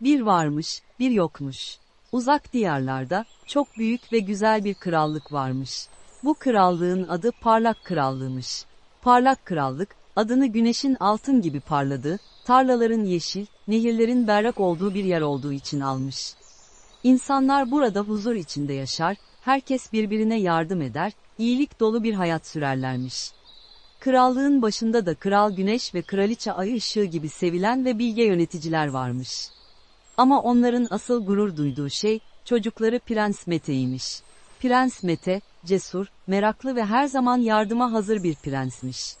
Bir varmış, bir yokmuş. Uzak diyarlarda, çok büyük ve güzel bir krallık varmış. Bu krallığın adı Parlak Krallığımış. Parlak Krallık, adını güneşin altın gibi parladığı, tarlaların yeşil, nehirlerin berrak olduğu bir yer olduğu için almış. İnsanlar burada huzur içinde yaşar, herkes birbirine yardım eder, iyilik dolu bir hayat sürerlermiş. Krallığın başında da Kral Güneş ve Kraliçe Ay ışığı gibi sevilen ve bilge yöneticiler varmış. Ama onların asıl gurur duyduğu şey, çocukları Prens Mete'ymiş. Prens Mete, cesur, meraklı ve her zaman yardıma hazır bir prensmiş.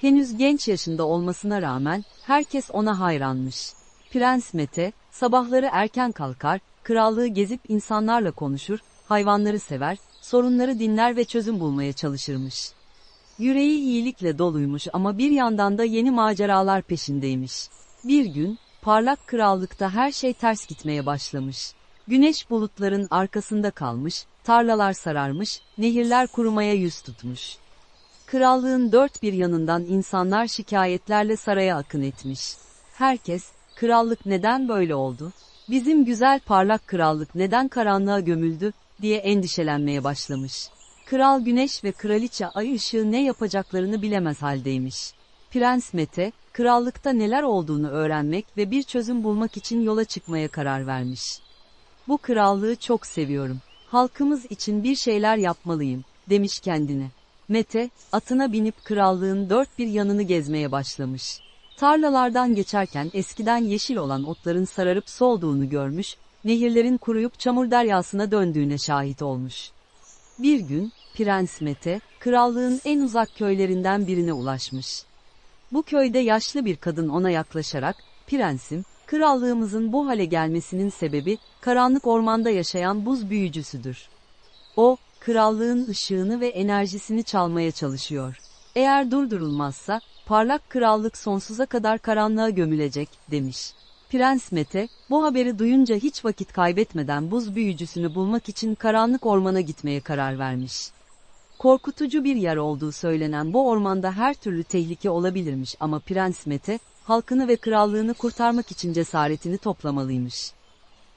Henüz genç yaşında olmasına rağmen, herkes ona hayranmış. Prens Mete, sabahları erken kalkar, krallığı gezip insanlarla konuşur, hayvanları sever, sorunları dinler ve çözüm bulmaya çalışırmış. Yüreği iyilikle doluymuş ama bir yandan da yeni maceralar peşindeymiş. Bir gün, parlak krallıkta her şey ters gitmeye başlamış. Güneş bulutların arkasında kalmış, tarlalar sararmış, nehirler kurumaya yüz tutmuş. Krallığın dört bir yanından insanlar şikayetlerle saraya akın etmiş. Herkes, krallık neden böyle oldu? Bizim güzel parlak krallık neden karanlığa gömüldü, diye endişelenmeye başlamış. Kral Güneş ve Kraliçe Ay ışığı ne yapacaklarını bilemez haldeymiş. Prens Mete, krallıkta neler olduğunu öğrenmek ve bir çözüm bulmak için yola çıkmaya karar vermiş. Bu krallığı çok seviyorum. Halkımız için bir şeyler yapmalıyım, demiş kendine. Mete, atına binip krallığın dört bir yanını gezmeye başlamış. Tarlalardan geçerken eskiden yeşil olan otların sararıp solduğunu görmüş, nehirlerin kuruyup çamur deryasına döndüğüne şahit olmuş. Bir gün, Prens Mete, krallığın en uzak köylerinden birine ulaşmış. Bu köyde yaşlı bir kadın ona yaklaşarak, Prensim, krallığımızın bu hale gelmesinin sebebi, karanlık ormanda yaşayan buz büyücüsüdür. O, krallığın ışığını ve enerjisini çalmaya çalışıyor. Eğer durdurulmazsa, parlak krallık sonsuza kadar karanlığa gömülecek, demiş. Prens Mete, bu haberi duyunca hiç vakit kaybetmeden buz büyücüsünü bulmak için karanlık ormana gitmeye karar vermiş. Korkutucu bir yer olduğu söylenen bu ormanda her türlü tehlike olabilirmiş ama Prens Mete, halkını ve krallığını kurtarmak için cesaretini toplamalıymış.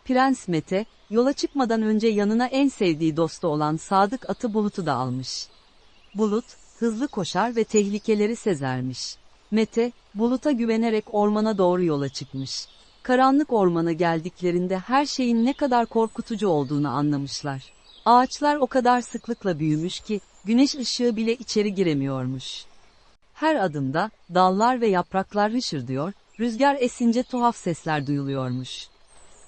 Prens Mete, yola çıkmadan önce yanına en sevdiği dostu olan Sadık atı Bulut'u da almış. Bulut, hızlı koşar ve tehlikeleri sezermiş. Mete, Bulut'a güvenerek ormana doğru yola çıkmış. Karanlık ormana geldiklerinde her şeyin ne kadar korkutucu olduğunu anlamışlar. Ağaçlar o kadar sıklıkla büyümüş ki, güneş ışığı bile içeri giremiyormuş. Her adımda, dallar ve yapraklar hışırdıyor, rüzgar esince tuhaf sesler duyuluyormuş.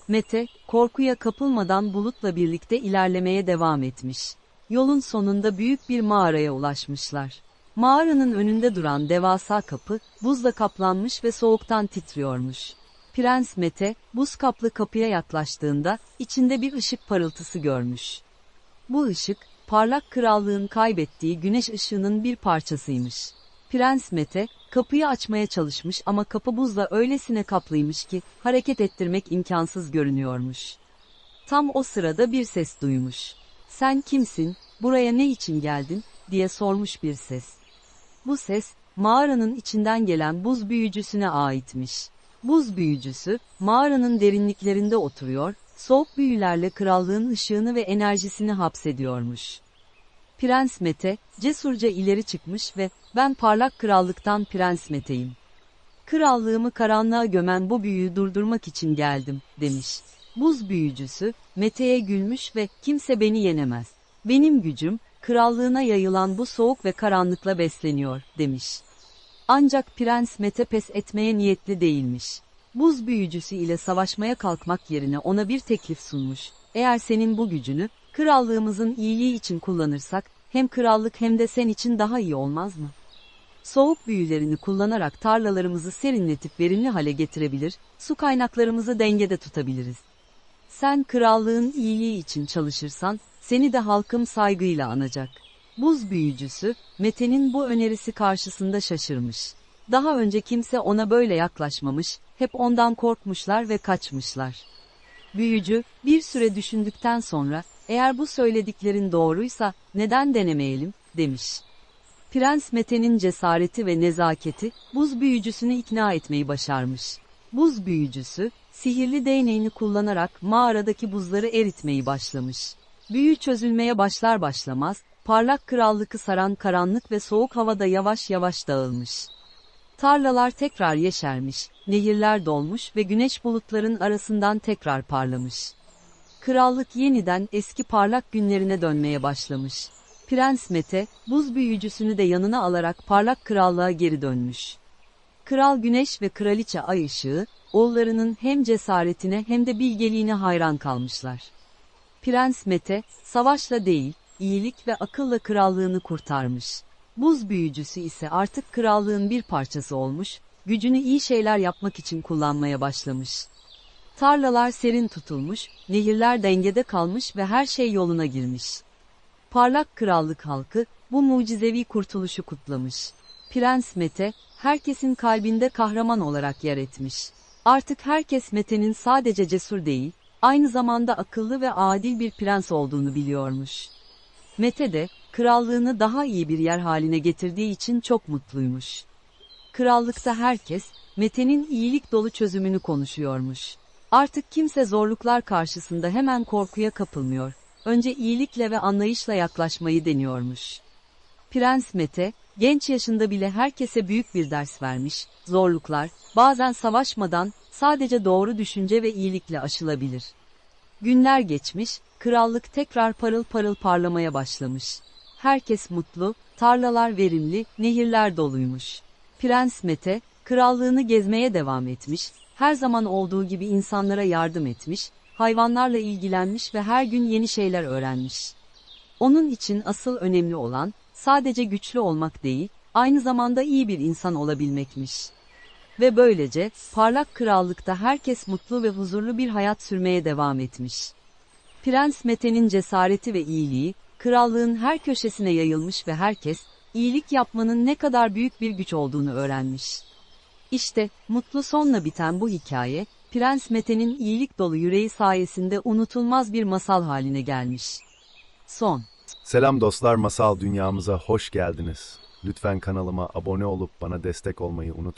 Mete, korkuya kapılmadan bulutla birlikte ilerlemeye devam etmiş. Yolun sonunda büyük bir mağaraya ulaşmışlar. Mağaranın önünde duran devasa kapı, buzla kaplanmış ve soğuktan titriyormuş. Prens Mete, buz kaplı kapıya yaklaştığında, içinde bir ışık parıltısı görmüş. Bu ışık, parlak krallığın kaybettiği güneş ışığının bir parçasıymış. Prens Mete, kapıyı açmaya çalışmış ama kapı buzla öylesine kaplıymış ki, hareket ettirmek imkansız görünüyormuş. Tam o sırada bir ses duymuş. Sen kimsin, buraya ne için geldin, diye sormuş bir ses. Bu ses, mağaranın içinden gelen buz büyücüsüne aitmiş. Buz büyücüsü, mağaranın derinliklerinde oturuyor, soğuk büyülerle krallığın ışığını ve enerjisini hapsediyormuş. Prens Mete, cesurca ileri çıkmış ve, ben parlak krallıktan Prens Mete'yim. Krallığımı karanlığa gömen bu büyüyü durdurmak için geldim, demiş. Buz büyücüsü, Mete'ye gülmüş ve, kimse beni yenemez. Benim gücüm, krallığına yayılan bu soğuk ve karanlıkla besleniyor, demiş. Ancak Prens Mete pes etmeye niyetli değilmiş. Buz büyücüsü ile savaşmaya kalkmak yerine ona bir teklif sunmuş. Eğer senin bu gücünü, krallığımızın iyiliği için kullanırsak, hem krallık hem de sen için daha iyi olmaz mı? Soğuk büyülerini kullanarak tarlalarımızı serinletip verimli hale getirebilir, su kaynaklarımızı dengede tutabiliriz. Sen krallığın iyiliği için çalışırsan, seni de halkım saygıyla anacak. Buz büyücüsü, Mete'nin bu önerisi karşısında şaşırmış. Daha önce kimse ona böyle yaklaşmamış, hep ondan korkmuşlar ve kaçmışlar. Büyücü, bir süre düşündükten sonra, eğer bu söylediklerin doğruysa, neden denemeyelim, demiş. Prens Mete'nin cesareti ve nezaketi, buz büyücüsünü ikna etmeyi başarmış. Buz büyücüsü, sihirli değneğini kullanarak mağaradaki buzları eritmeyi başlamış. Büyü çözülmeye başlar başlamaz, parlak krallıkı saran karanlık ve soğuk havada yavaş yavaş dağılmış. Tarlalar tekrar yeşermiş, nehirler dolmuş ve güneş bulutların arasından tekrar parlamış. Krallık yeniden eski parlak günlerine dönmeye başlamış. Prens Mete, buz büyücüsünü de yanına alarak parlak krallığa geri dönmüş. Kral Güneş ve Kraliçe Ay Işığı, oğullarının hem cesaretine hem de bilgeliğine hayran kalmışlar. Prens Mete, savaşla değil, iyilik ve akılla krallığını kurtarmış. Buz büyücüsü ise artık krallığın bir parçası olmuş, gücünü iyi şeyler yapmak için kullanmaya başlamış. Tarlalar serin tutulmuş, nehirler dengede kalmış ve her şey yoluna girmiş. Parlak krallık halkı bu mucizevi kurtuluşu kutlamış. Prens Mete, herkesin kalbinde kahraman olarak yer etmiş. Artık herkes Mete'nin sadece cesur değil, aynı zamanda akıllı ve adil bir prens olduğunu biliyormuş. Mete de, krallığını daha iyi bir yer haline getirdiği için çok mutluymuş. Krallıkta herkes, Mete'nin iyilik dolu çözümünü konuşuyormuş. Artık kimse zorluklar karşısında hemen korkuya kapılmıyor. Önce iyilikle ve anlayışla yaklaşmayı deniyormuş. Prens Mete, genç yaşında bile herkese büyük bir ders vermiş. Zorluklar, bazen savaşmadan, sadece doğru düşünce ve iyilikle aşılabilir. Günler geçmiş, krallık tekrar parıl parıl parlamaya başlamış. Herkes mutlu, tarlalar verimli, nehirler doluymuş. Prens Mete, krallığını gezmeye devam etmiş, her zaman olduğu gibi insanlara yardım etmiş, hayvanlarla ilgilenmiş ve her gün yeni şeyler öğrenmiş. Onun için asıl önemli olan, sadece güçlü olmak değil, aynı zamanda iyi bir insan olabilmekmiş. Ve böylece, parlak krallıkta herkes mutlu ve huzurlu bir hayat sürmeye devam etmiş. Prens Mete'nin cesareti ve iyiliği, krallığın her köşesine yayılmış ve herkes, iyilik yapmanın ne kadar büyük bir güç olduğunu öğrenmiş. İşte, mutlu sonla biten bu hikaye, Prens Mete'nin iyilik dolu yüreği sayesinde unutulmaz bir masal haline gelmiş. Son. Selam dostlar, masal dünyamıza hoş geldiniz. Lütfen kanalıma abone olup bana destek olmayı unutmayın.